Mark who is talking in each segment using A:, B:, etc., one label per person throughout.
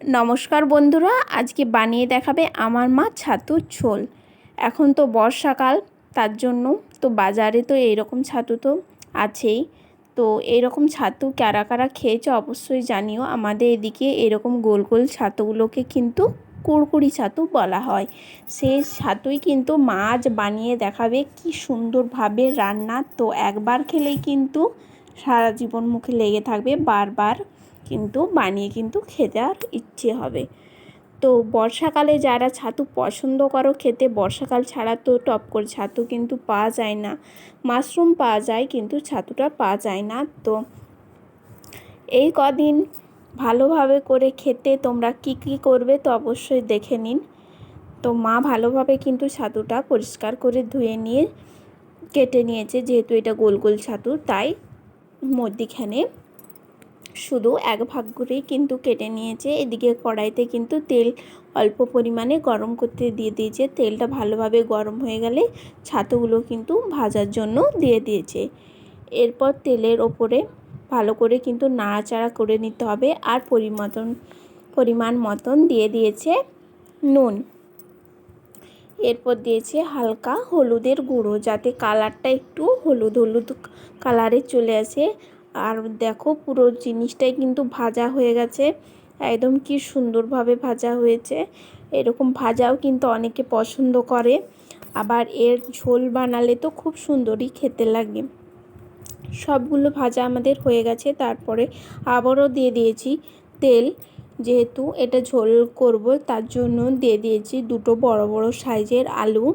A: নমস্কার বন্ধুরা, আজকে বানিয়ে দেখাবে আমার মা ছাতুর ঝোল এখন তো বর্ষাকাল, তার জন্য তো বাজারে তো এইরকম ছাতু তো আছেই। তো এইরকম ছাতু কারা কারা খেয়েছে অবশ্যই জানিও। আমাদের এদিকে এরকম গোল গোল ছাতুগুলোকে কিন্তু কুড়কুড়ি ছাতু বলা হয়। সেই ছাতুই কিন্তু মাছ বানিয়ে দেখাবে কি সুন্দরভাবে রান্না। তো একবার খেলেই কিন্তু সারা জীবন মুখে লেগে থাকবে, বারবার কিন্তু বানিয়ে কিন্তু খেতে আর ইচ্ছে হবে। তো বর্ষাকালে যারা ছাতু পছন্দ করো, খেতে বর্ষাকাল ছাড়া তো টপ করে ছাতু কিন্তু পাওয়া যায় না। মাশরুম পাওয়া যায় কিন্তু ছাতুটা পাওয়া যায় না। তো এই কদিন ভালোভাবে করে খেতে তোমরা কি কি করবে তো অবশ্যই দেখে নিন। তো মা ভালোভাবে কিন্তু ছাতুটা পরিষ্কার করে ধুয়ে নিয়ে কেটে নিয়েছে, যেহেতু এটা গোল গোল ছাতু, তাই মধ্যিখানে শুধু এক ভাগ করেই কিন্তু কেটে নিয়েছে। এদিকে কড়াইতে কিন্তু তেল অল্প পরিমাণে গরম করতে দিয়ে দিয়েছে। তেলটা ভালোভাবে গরম হয়ে গেলে ছাতুগুলো কিন্তু ভাজার জন্য দিয়ে দিয়েছে। এরপর তেলের ওপরে ভালো করে কিন্তু নাড়াচাড়া করে নিতে হবে আর পরিমতন, পরিমাণ মতন দিয়ে দিয়েছে নুন। এরপর দিয়েছে হালকা হলুদের গুঁড়ো যাতে কালারটা একটু হলুদ হলুদ কালারে চলে আসে। আর দেখো পুরো জিনিসটাই কিন্তু ভাজা হয়ে গেছে। একদম কি সুন্দরভাবে ভাজা হয়েছে। এরকম ভাজাও কিন্তু অনেকে পছন্দ করে। আবার এর ঝোল বানালে তো খুব সুন্দরই খেতে লাগে। সবগুলো ভাজা আমাদের হয়ে গেছে। তারপরে আবারও দিয়ে দিয়েছি তেল। যেহেতু এটা ঝোল করব, তার জন্য দিয়ে দিয়েছি দুটো বড় বড় সাইজের আলু।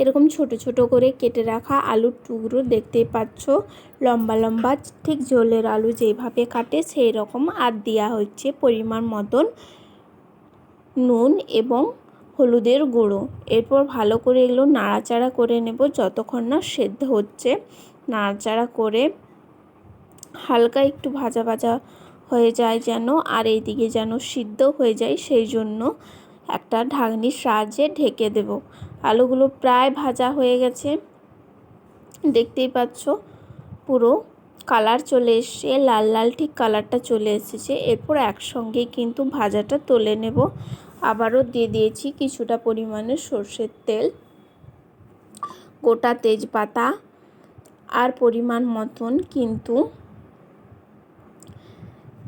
A: এরকম ছোট ছোট করে কেটে রাখা আলুর টুকরো দেখতে পাচ্ছ। লম্বা লম্বা, ঠিক ঝোলের আলু যেভাবে কাটে সেই রকম আর দেওয়া হচ্ছে পরিমাণ মতন নুন এবং হলুদের গুঁড়ো। এরপর ভালো করে এগুলো নাড়াচাড়া করে নেব যতক্ষণ না সেদ্ধ হচ্ছে। নাড়াচাড়া করে হালকা একটু ভাজা ভাজা হয়ে যায় যেন আর এইদিকে যেন সিদ্ধ হয়ে যায়, সেই জন্য একটা ঢাকনির সাহায্যে ঢেকে দেব। আলুগুলো প্রায় ভাজা হয়ে গেছে। দেখতেই পাচ্ছ, পুরো কালার চলে এসছে, লাল লাল ঠিক কালারটা চলে এসেছে। এরপর একসঙ্গে কিন্তু ভাজাটা তুলে নেব। আবারও দিয়ে দিয়েছি কিছুটা পরিমাণে সর্ষের তেল, গোটা তেজপাতা আর পরিমাণ মতন কিন্তু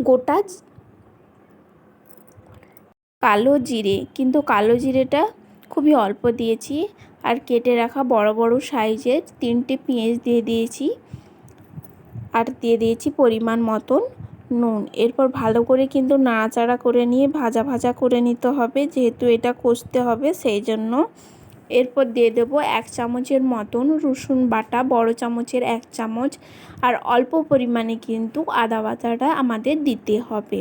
A: গোটা কালো জিরে। কিন্তু কালো জিরেটা খুবই অল্প দিয়েছি আর কেটে রাখা বড় বড় সাইজের তিনটে পেঁয়াজ দিয়ে দিয়েছি আর দিয়ে দিয়েছি পরিমাণ মতন নুন। এরপর ভালো করে কিন্তু নাড়াচাড়া করে নিয়ে ভাজা ভাজা করে নিতে হবে, যেহেতু এটা কষতে হবে সেই জন্য। এরপর দিয়ে দেব এক চামচের মতন রসুন বাটা, বড় চামচের এক চামচ, আর অল্প পরিমাণে কিন্তু আদা বাটাটা আমাদের দিতে হবে।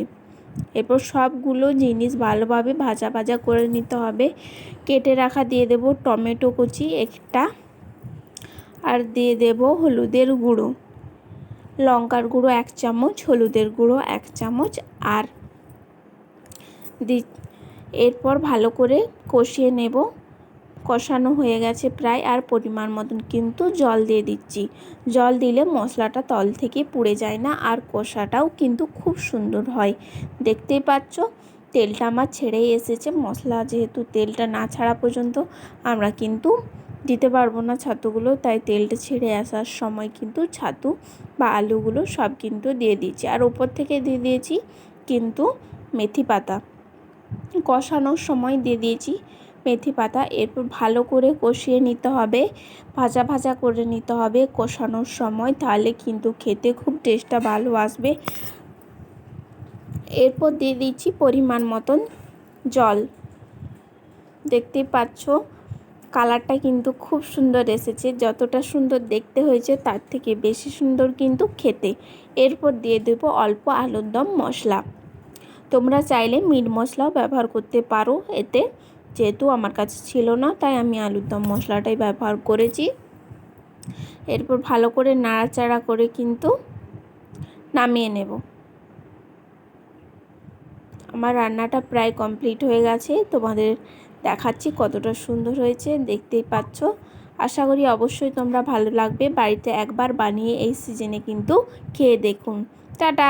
A: এরপর সবগুলো জিনিস ভালোভাবে ভাজা ভাজা করে নিতে হবে। কেটে রাখা দিয়ে দেব টমেটো কুচি একটা আর দিয়ে দেব হলুদের গুঁড়ো। লঙ্কার গুঁড়ো এক চামচ, হলুদের গুঁড়ো এক চামচ আর দি, এরপর ভালো করে কষিয়ে নেব। কষানো হয়ে গেছে প্রায় আর পরিমাণ মতন। কিন্তু জল দিয়ে দিচ্ছি। জল দিলে মশলাটা তল থেকে পুড়ে যায় না আর কষাটাও কিন্তু খুব সুন্দর হয়। দেখতেই পাচ্ছ, তেলটা আমার ছেড়েই এসেছে। মশলা যেহেতু তেলটা না ছাড়া পর্যন্ত আমরা কিন্তু দিতে পারব না ছাতুগুলো। তাই তেলটা ছেড়ে আসার সময় কিন্তু ছাতু বা আলুগুলো সব কিন্তু দিয়ে দিয়েছি আর ওপর থেকে দিয়ে দিয়েছি কিন্তু মেথি পাতা। কষানোর সময় দিয়ে দিয়েছি মেথি পাতা এরপর ভালো করে কষিয়ে নিতে হবে। ভাজা ভাজা করে নিতে হবে কষানোর সময়, তাহলে কিন্তু খেতে খুব টেস্টটা ভালো আসবে। এরপর দিয়ে দিচ্ছি পরিমাণ মতন জল। দেখতেই পাচ্ছ, কালারটা কিন্তু খুব সুন্দর এসেছে। যতটা সুন্দর দেখতে হয়েছে, তার থেকে বেশি সুন্দর কিন্তু খেতে। এরপর দিয়ে দেবো অল্প আলুর দম মশলা। তোমরা চাইলে মিট মশলাও ব্যবহার করতে পারো এতে। যেহেতু আমার কাছে ছিল না, তাই আমি আলুর দম মশলাটাই ব্যবহার করেছি। এরপর ভালো করে নাড়াচাড়া করে কিন্তু নামিয়ে নেব। আমার রান্নাটা প্রায় কমপ্লিট হয়ে গেছে, তোমাদের দেখাচ্ছি কতটা সুন্দর হয়েছে, দেখতেই পাচ্ছ। আশা করি অবশ্যই তোমরা ভালো লাগবে, বাড়িতে একবার বানিয়ে এই সিজনে কিন্তু খেয়ে দেখুন। টাটা!